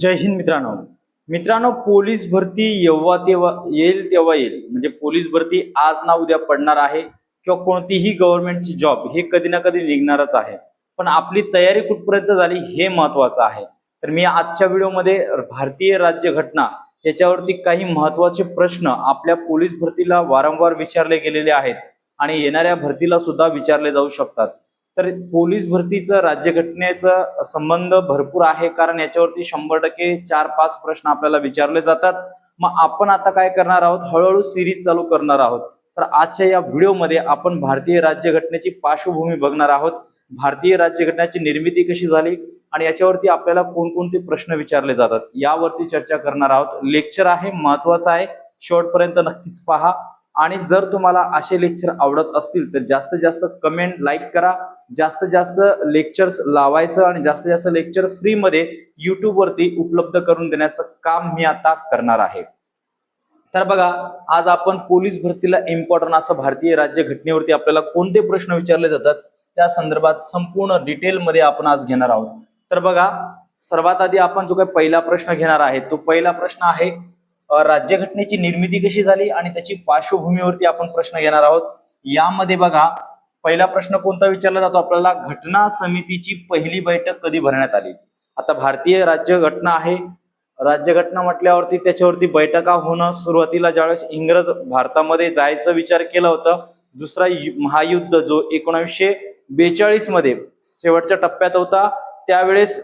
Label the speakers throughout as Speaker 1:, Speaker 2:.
Speaker 1: जय हिंद मित्रांनो. मित्रांनो पोलीस भरती येव्हा तेव्हा येईल तेव्हा येईल. म्हणजे पोलीस भरती आज ना उद्या पडणार आहे किंवा कोणतीही गव्हर्नमेंटची जॉब हे कधी ना कधी निघणारच आहे. पण आपली तयारी कुठपर्यंत झाली हे महत्वाचं आहे. तर मी आजच्या व्हिडिओमध्ये भारतीय राज्यघटना याच्यावरती काही महत्त्वाचे प्रश्न आपल्या पोलीस भरतीला वारंवार विचारले गेलेले आहेत आणि येणाऱ्या भरतीला सुद्धा विचारले जाऊ शकतात. तर पोलीस भरतीचं राज्यघटनेचा संबंध भरपूर आहे कारण याच्यावरती शंभर टक्के चार पाच प्रश्न आपल्याला विचारले जातात. मग आपण आता काय करणार आहोत? हळूहळू सिरीज चालू करणार आहोत. तर आजच्या या व्हिडिओमध्ये आपण भारतीय राज्यघटनेची पार्श्वभूमी बघणार आहोत. भारतीय राज्यघटनेची निर्मिती कशी झाली आणि याच्यावरती आपल्याला कोणकोणते प्रश्न विचारले जातात यावरती चर्चा करणार आहोत. लेक्चर आहे महत्वाचं आहे. शेवटपर्यंत नक्कीच पहा. आणि जर तुम्हाला असे लेक्चर आवडत असतील तर जास्तीत जास्त कमेंट लाईक करा. जास्तीत जास्त लेक्चर्स लावायचं आणि जास्तीत जास्त लेक्चर फ्रीमध्ये युट्यूबवरती उपलब्ध करून देण्याचं काम मी आता करणार आहे. तर बघा आज आपण पोलीस भरतीला इम्पॉर्टंट असं भारतीय राज्य घटनेवरती आपल्याला कोणते प्रश्न विचारले जातात त्या संदर्भात संपूर्ण डिटेलमध्ये आपण आज घेणार आहोत. तर बघा सर्वात आधी आपण जो काही पहिला प्रश्न घेणार आहे तो पहिला प्रश्न आहे राज्यघटनेची निर्मिती कशी झाली आणि त्याची पार्श्वभूमीवरती आपण प्रश्न घेणार आहोत. यामध्ये बघा पहिला प्रश्न कोणता विचारला जातो आपल्याला? घटना समितीची पहिली बैठक कधी भरण्यात आली? आता भारतीय राज्यघटना आहे. राज्यघटना म्हटल्यावरती त्याच्यावरती बैठका होणं सुरुवातीला ज्यावेळेस इंग्रज भारतामध्ये जायचा विचार केला होता दुसरा यु- महायुद्ध जो एकोणावीसशे बेचाळीसमध्ये शेवटच्या टप्प्यात होता त्यावेळेस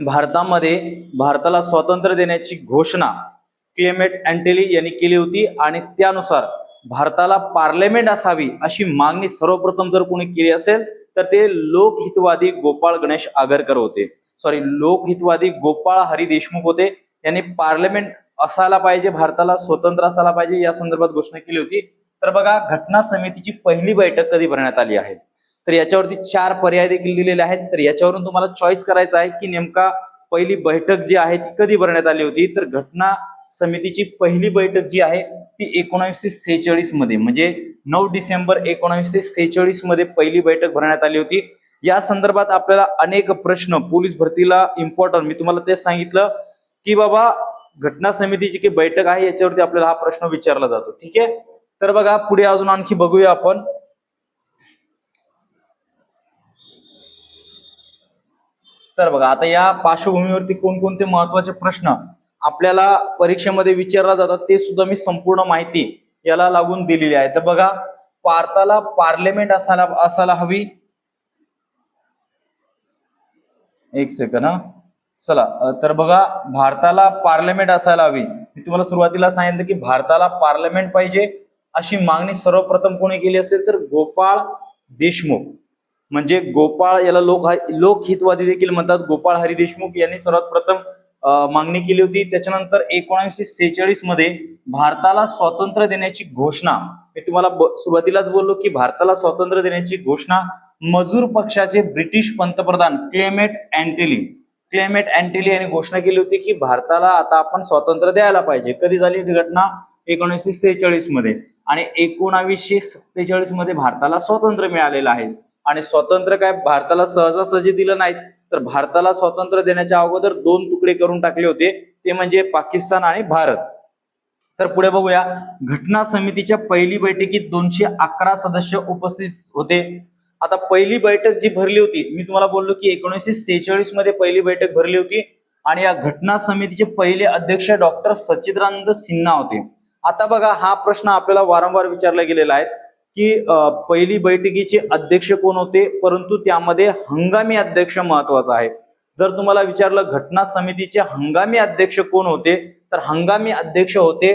Speaker 1: भारतामध्ये भारताला स्वातंत्र्य देण्याची घोषणा क्लेमेट अँटेली यांनी केली होती आणि त्यानुसार भारताला पार्लमेंट असावी अशी मागणी सर्वप्रथम जर कोणी केली असेल तर ते लोकहितवादी गोपाळ गणेश आगरकर होते. सॉरी लोकहितवादी गोपाळ हरी देशमुख होते. यांनी पार्लमेंट असायला पाहिजे भारताला स्वतंत्र असायला पाहिजे या संदर्भात घोषणा केली होती. तर बघा घटना समितीची पहिली बैठक कधी भरण्यात आली आहे? तर याच्यावरती चार पर्याय देखील दिलेले आहेत. तर याच्यावरून तुम्हाला चॉईस करायचा आहे की नेमका पहिली बैठक जी आहे ती कधी भरण्यात आली होती? तर घटना समितीची पहिली बैठक जी आहे ती एकोणीसशे सेहेचाळीसमध्ये म्हणजे नऊ डिसेंबर एकोणीसशे सेहेचाळीसमध्ये पहिली बैठक भरण्यात आली होती. या संदर्भात आपल्याला अनेक प्रश्न पोलीस भरतीला इम्पॉर्टंट मी तुम्हाला ते सांगितलं की बाबा घटना समितीची जी बैठक आहे याच्यावरती आपल्याला हा प्रश्न विचारला जातो. ठीक आहे? तर बघा पुढे अजून आणखी बघूया आपण. तर बघा आता या पार्श्वभूमीवरती कोणकोणते महत्त्वाचे प्रश्न आपल्याला परीक्षेमध्ये विचारला जातात ते सुद्धा मी संपूर्ण माहिती याला लागून दिलेली आहे. तर बघा भारताला पार्लमेंट असायला असायला हवी. एक सेकंड हा. चला तर बघा भारताला पार्लमेंट असायला हवी. मी तुम्हाला सुरुवातीला सांगितलं की भारताला पार्लमेंट पाहिजे अशी मागणी सर्वप्रथम कोणी केली असेल तर गोपाळ देशमुख. म्हणजे गोपाळ याला लोक लोकहितवादी देखील म्हणतात. गोपाळ हरी देशमुख यांनी सर्वात प्रथम मागणी केली होती. त्याच्यानंतर एकोणीसशे सेहेचाळीसमध्ये भारताला स्वातंत्र्य देण्याची घोषणा. मी तुम्हाला ब- सुरुवातीलाच बोललो की भारताला स्वातंत्र्य देण्याची घोषणा मजूर पक्षाचे ब्रिटिश पंतप्रधान क्लेमेट अँटेली. क्लेमेट अँटेली यांनी घोषणा केली होती की भारताला आता आपण स्वातंत्र्य द्यायला पाहिजे. कधी झाली ही घटना? एकोणीसशे सेहेचाळीसमध्ये. आणि एकोणावीसशे सत्तेचाळीसमध्ये भारताला स्वातंत्र्य मिळालेलं आहे. आणि स्वातंत्र्य काय? भारताला सहजासहजी दिलं नाही तर भारताला स्वातंत्र्य देण्याच्या अगोदर दोन तुकडे करून टाकले होते. ते म्हणजे पाकिस्तान आणि भारत. तर पुढे बघूया. घटना समितीच्या पहिली बैठकीत दोनशे अकरा सदस्य उपस्थित होते. आता पहिली बैठक जी भरली होती मी तुम्हाला बोललो की एकोणीसशे सेहेचाळीसमध्ये पहिली बैठक भरली होती आणि या घटना समितीचे पहिले अध्यक्ष डॉक्टर सच्चिदानंद सिन्हा होते. आता बघा हा प्रश्न आपल्याला वारंवार विचारला गेलेला आहे. की पहिली बैठकीचे अध्यक्ष कोण होते? परंतु त्यामध्ये हंगामी अध्यक्ष महत्त्वाचा आहे. जर तुम्हाला विचारलं घटना समितीचे हंगामी अध्यक्ष कोण होते तर हंगामी अध्यक्ष होते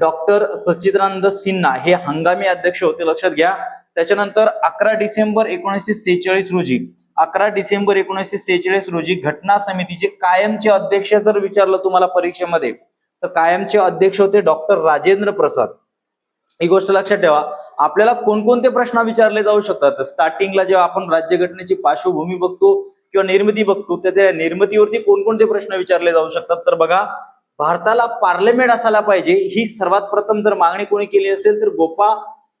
Speaker 1: डॉक्टर सच्चिदानंद सिन्हा. हे हंगामी अध्यक्ष होते लक्षात घ्या. त्याच्यानंतर अकरा डिसेंबर एकोणीसशे सेहेचाळीस रोजी. अकरा डिसेंबर एकोणीसशे सेहेचाळीस रोजी घटना समितीचे कायमचे अध्यक्ष जर विचारलं तुम्हाला परीक्षेमध्ये तर कायमचे अध्यक्ष होते डॉक्टर राजेंद्र प्रसाद. ही गोष्ट लक्षात ठेवा. आपल्याला कोणकोणते प्रश्न विचारले जाऊ शकतात? स्टार्टिंगला जेव्हा आपण राज्यघटनेची पार्श्वभूमी बघतो किंवा निर्मिती बघतो तर त्या निर्मितीवरती कोणकोणते प्रश्न विचारले जाऊ शकतात? तर बघा भारताला पार्लमेंट असायला पाहिजे ही सर्वात प्रथम जर मागणी कोणी केली असेल तर गोपाळ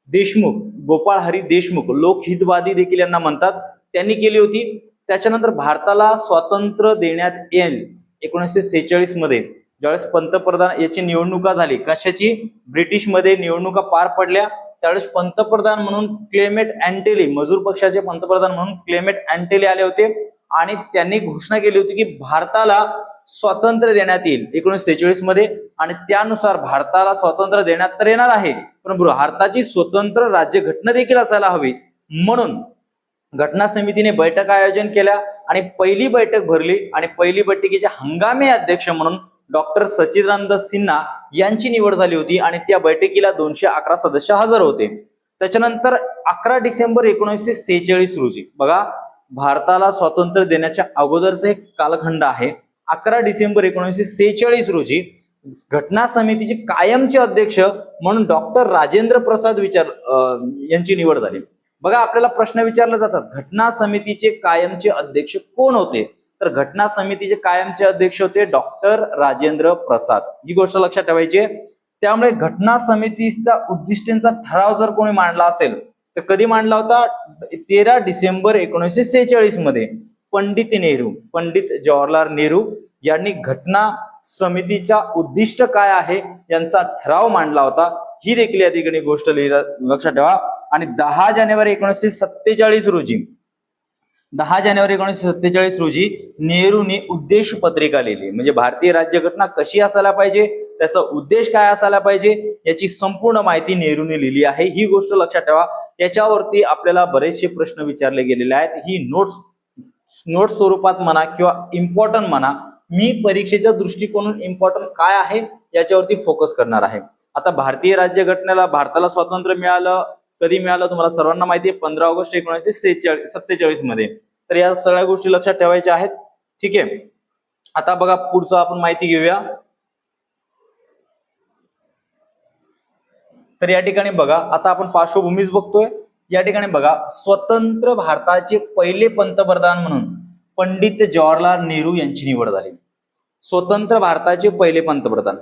Speaker 1: देशमुख गोपाळ हरी देशमुख लोकहितवादी देखील यांना म्हणतात. त्यांनी केली होती. त्याच्यानंतर भारताला स्वातंत्र्य देण्यात येईल एकोणीसशे सेहेचाळीसमध्ये. ज्यावेळेस पंतप्रधान याची निवडणुका झाली कशाची? ब्रिटिशमध्ये निवडणुका पार पडल्या. त्यावेळेस पंतप्रधान म्हणून क्लेमेट अँटेली मजूर पक्षाचे पंतप्रधान म्हणून क्लेमेट अँटेली आले होते. आणि त्यांनी घोषणा केली होती की भारताला स्वातंत्र्य देण्यात येईल एकोणीसशे सेहेचाळीसमध्ये. आणि त्यानुसार भारताला स्वातंत्र्य देण्यात तर येणार आहे. पण भारताची स्वतंत्र राज्य घटना देखील असायला हवी. म्हणून घटना समितीने बैठक आयोजन केल्या आणि पहिली बैठक भरली आणि पहिली बैठकीचे हंगामी अध्यक्ष म्हणून डॉक्टर सचिदानंद सिन्हा यांची निवड झाली होती आणि त्या बैठकीला दोनशे अकरा सदस्य हजर होते. त्याच्यानंतर अकरा डिसेंबर एकोणीसशे सेहेचाळीस रोजी बघा भारताला स्वातंत्र्य देण्याच्या अगोदरचा एक कालखंड आहे. अकरा डिसेंबर एकोणीसशे सेहेचाळीस रोजी घटना समितीचे कायमचे अध्यक्ष म्हणून डॉक्टर राजेंद्र प्रसाद विचार यांची निवड झाली. बघा आपल्याला प्रश्न विचारले जातात घटना समितीचे कायमचे अध्यक्ष कोण होते? तर घटना समितीचे कायमचे अध्यक्ष होते डॉक्टर राजेंद्र प्रसाद. ही गोष्ट लक्षात ठेवायची त्यामुळे घटना समितीच्या उद्दिष्टांचा ठराव जर कोणी मांडला असेल तर कधी मांडला होता? तेरा डिसेंबर एकोणीसशे सेहेचाळीसमध्ये पंडित नेहरू पंडित जवाहरलाल नेहरू यांनी घटना समितीच्या उद्दिष्ट काय आहे यांचा ठराव मांडला होता. ही देखील या ठिकाणी गोष्ट लिहिला लक्षात ठेवा. आणि दहा जानेवारी एकोणीसशे सत्तेचाळीस रोजी दहा जानेवारी एकोणीसशे सत्तेचाळीस रोजी नेहरूंनी उद्देश पत्रिका लिहिली. म्हणजे भारतीय राज्यघटना कशी असायला पाहिजे त्याचा उद्देश काय असायला पाहिजे याची संपूर्ण माहिती नेहरूने लिहिली आहे. ही गोष्ट लक्षात ठेवा. याच्यावरती आपल्याला बरेचसे प्रश्न विचारले गेलेले आहेत. ही नोट्स नोट स्वरूपात म्हणा किंवा इम्पॉर्टंट म्हणा मी परीक्षेच्या दृष्टिकोनातून इम्पॉर्टंट काय आहे याच्यावरती फोकस करणार आहे. आता भारतीय राज्यघटनेला भारताला स्वातंत्र्य मिळालं कधी मिळालं तुम्हाला सर्वांना माहिती आहे पंधरा ऑगस्ट एकोणीसशे सेहेचाळीस सत्तेचाळीसमध्ये. तर या सगळ्या गोष्टी लक्षात ठेवायच्या आहेत. ठीक आहे? आता बघा पुढचं आपण माहिती घेऊया. तर या ठिकाणी बघा आता आपण पार्श्वभूमीच बघतोय. या ठिकाणी बघा स्वतंत्र भारताचे पहिले पंतप्रधान म्हणून पंडित जवाहरलाल नेहरू यांची निवड झाली. स्वतंत्र भारताचे पहिले पंतप्रधान.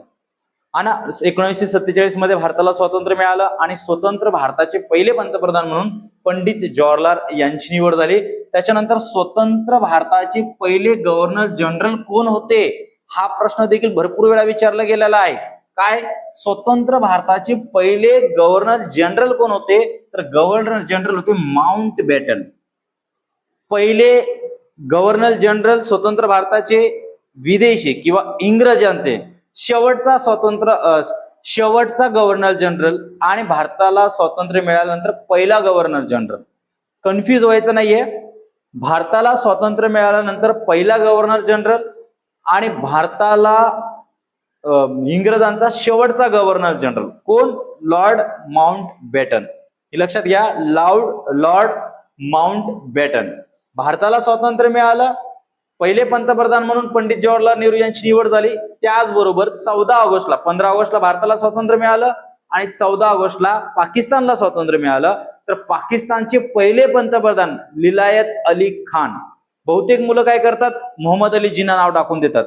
Speaker 1: आणि एकोणीसशे सत्तेचाळीसमध्ये भारताला स्वातंत्र्य मिळालं आणि स्वतंत्र भारताचे पहिले पंतप्रधान म्हणून पंडित जवाहरलाल यांची निवड झाली. त्याच्यानंतर स्वतंत्र भारताचे पहिले गव्हर्नर जनरल कोण होते? हा प्रश्न देखील भरपूर वेळा विचारला गेलेला आहे. काय? स्वतंत्र भारताचे पहिले गव्हर्नर जनरल कोण होते? तर गव्हर्नर जनरल होते माउंट बॅटन पहिले गव्हर्नर जनरल स्वतंत्र भारताचे विदेशी किंवा इंग्रजांचे. शेवटचा स्वतंत्र अस शेवटचा गव्हर्नर जनरल आणि भारताला स्वातंत्र्य मिळाल्यानंतर पहिला गव्हर्नर जनरल कन्फ्युज व्हायचं नाहीये. भारताला स्वातंत्र्य मिळाल्यानंतर पहिला गव्हर्नर जनरल आणि भारताला इंग्रजांचा शेवटचा गव्हर्नर जनरल कोण? लॉर्ड माउंट बॅटन हे लक्षात घ्या. लॉर्ड लॉर्ड माउंट बॅटन भारताला स्वातंत्र्य मिळालं. पहिले पंतप्रधान म्हणून पंडित जवाहरलाल नेहरू यांची निवड झाली. त्याचबरोबर चौदा ऑगस्टला पंधरा ऑगस्टला भारताला स्वातंत्र्य मिळालं आणि चौदा ऑगस्टला पाकिस्तानला स्वातंत्र्य मिळालं. तर पाकिस्तानचे पहिले पंतप्रधान लिलायत अली खान. बहुतेक मुलं काय करतात? मोहम्मद अली जिना नाव टाकून देतात.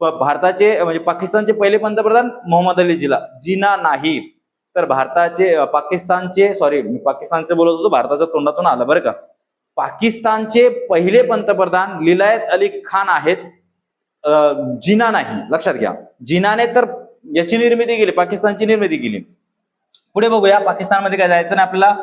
Speaker 1: भारताचे म्हणजे पाकिस्तानचे पहिले पंतप्रधान मोहम्मद अली जिला जिना नाही तर भारताचे पाकिस्तानचे सॉरी मी पाकिस्तानचे बोलत होतो भारताच्या तोंडातून आलं बरं का. पाकिस्तानचे पहिले पंतप्रधान लिलायत अली खान आहेत. जिना नाही लक्षात घ्या. जिनाने तर याची निर्मिती केली पाकिस्तानची निर्मिती केली. पुढे बघूया पाकिस्तानमध्ये काय जायचं ना आपल्याला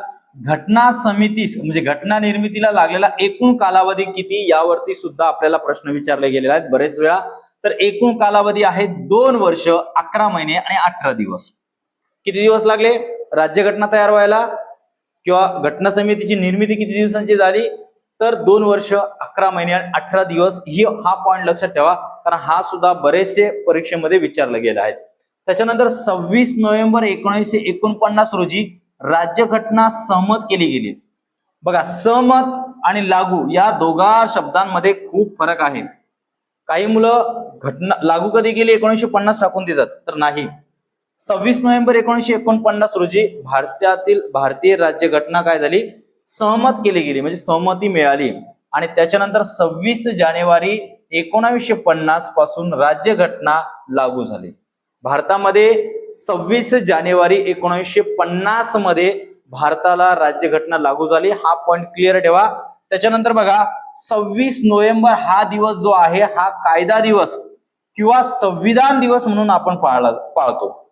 Speaker 1: घटना समिती म्हणजे घटना निर्मितीला लागलेला एकूण कालावधी किती यावरती सुद्धा आपल्याला प्रश्न विचारले गेलेले आहेत. बरेच वेळा तर एकूण कालावधी आहे दोन वर्ष अकरा महिने आणि अठरा दिवस. किती दिवस लागले? राज्यघटना तयार व्हायला किंवा घटना समितीची निर्मिती किती दिवसांची झाली तर दोन वर्ष अकरा महिने आणि अठरा दिवस ही हा पॉईंट लक्षात ठेवा कारण हा सुद्धा बरेचसे परीक्षेमध्ये विचारले गेले आहेत. त्याच्यानंतर सव्वीस नोव्हेंबर एकोणीसशे एकोणपन्नास रोजी राज्यघटना सहमत केली गेली. बघा सहमत आणि लागू या दोघा शब्दांमध्ये खूप फरक आहे. काही मुलं घटना लागू कधी गेली एकोणीसशे पन्नास टाकून देतात तर नाही. सव्वीस नोव्हेंबर एकोणीशे एकोणपन्नास रोजी भारतातील भारतीय राज्यघटना काय झाली? सहमत केली गेली म्हणजे सहमती मिळाली. आणि त्याच्यानंतर सव्वीस जानेवारी एकोणावीसशे पन्नासपासून राज्यघटना लागू झाली. भारतामध्ये सव्वीस जानेवारी एकोणीसशे पन्नासमध्ये भारताला राज्यघटना लागू झाली. हा पॉइंट क्लिअर ठेवा. त्याच्यानंतर बघा सव्वीस नोव्हेंबर हा दिवस जो आहे हा कायदा दिवस किंवा संविधान दिवस म्हणून आपण पाळला पाळतो.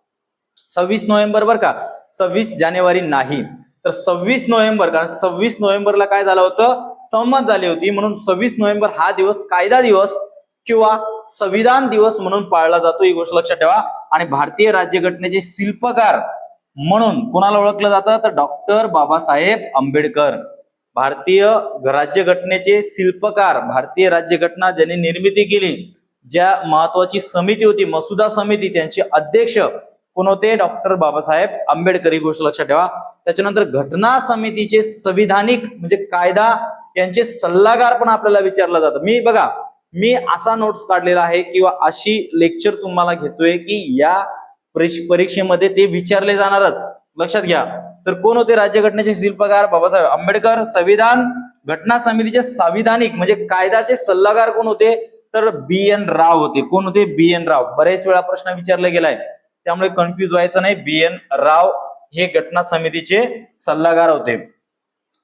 Speaker 1: सव्वीस नोव्हेंबर बर का? सव्वीस जानेवारी नाही. तर सव्वीस नोव्हेंबर कारण सव्वीस नोव्हेंबरला काय झालं होतं? सहमत झाली होती. म्हणून सव्वीस नोव्हेंबर हा दिवस कायदा दिवस किंवा संविधान दिवस म्हणून पाळला जातो. ही गोष्ट लक्षात ठेवा. आणि भारतीय राज्यघटनेचे शिल्पकार म्हणून कोणाला ओळखलं जातं? तर डॉक्टर बाबासाहेब आंबेडकर. भारतीय राज्यघटनेचे शिल्पकार भारतीय राज्यघटना ज्यांनी निर्मिती केली ज्या महत्वाची समिती होती मसुदा समिती त्यांचे अध्यक्ष कोण होते? डॉक्टर बाबासाहेब आंबेडकर ही गोष्ट लक्षात ठेवा. त्याच्यानंतर घटना समितीचे संविधानिक म्हणजे कायदा यांचे सल्लागार पण आपल्याला विचारलं जातं. मी बघा मी असा नोट्स काढलेला आहे किंवा अशी लेक्चर तुम्हाला घेतोय की या परीक्षेमध्ये ते विचारले जाणारच. लक्षात घ्या. तर कोण होते? राज्यघटनेचे शिल्पकार बाबासाहेब आंबेडकर संविधान घटना समितीचे संविधानिक म्हणजे कायद्याचे सल्लागार कोण होते? तर बी एन राव होते. कोण होते? B N Rao. बरेच वेळा प्रश्न विचारला गेलाय. त्यामुळे कन्फ्युज व्हायचं नाही. बी एन राव हे घटना समितीचे सल्लागार होते.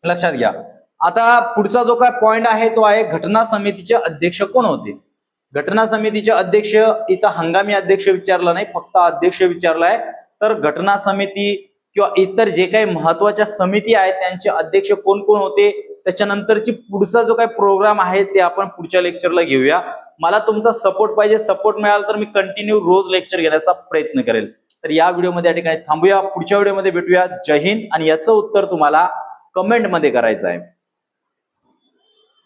Speaker 1: लक्षात घ्या. आता पुढचा जो काय पॉइंट आहे तो आहे घटना समितीचे अध्यक्ष कोण होते? घटना समितीचे अध्यक्ष इथं हंगामी अध्यक्ष विचारला नाही फक्त अध्यक्ष विचारलाय. तर घटना समिती किंवा इतर जे काही महत्त्वाच्या समिती आहेत त्यांचे अध्यक्ष कोण कोण होते त्याच्यानंतरची पुढचा जो काही प्रोग्राम आहे ते आपण पुढच्या लेक्चरला घेऊया. मला तुमचा सपोर्ट पाहिजे. सपोर्ट मिळाला तर मी कंटिन्यू रोज लेक्चर घेण्याचा प्रयत्न करेल. तर या व्हिडिओमध्ये या ठिकाणी थांबूया. पुढच्या व्हिडिओमध्ये भेटूया. जय हिंद. आणि याचं उत्तर तुम्हाला कमेंटमध्ये करायचं आहे.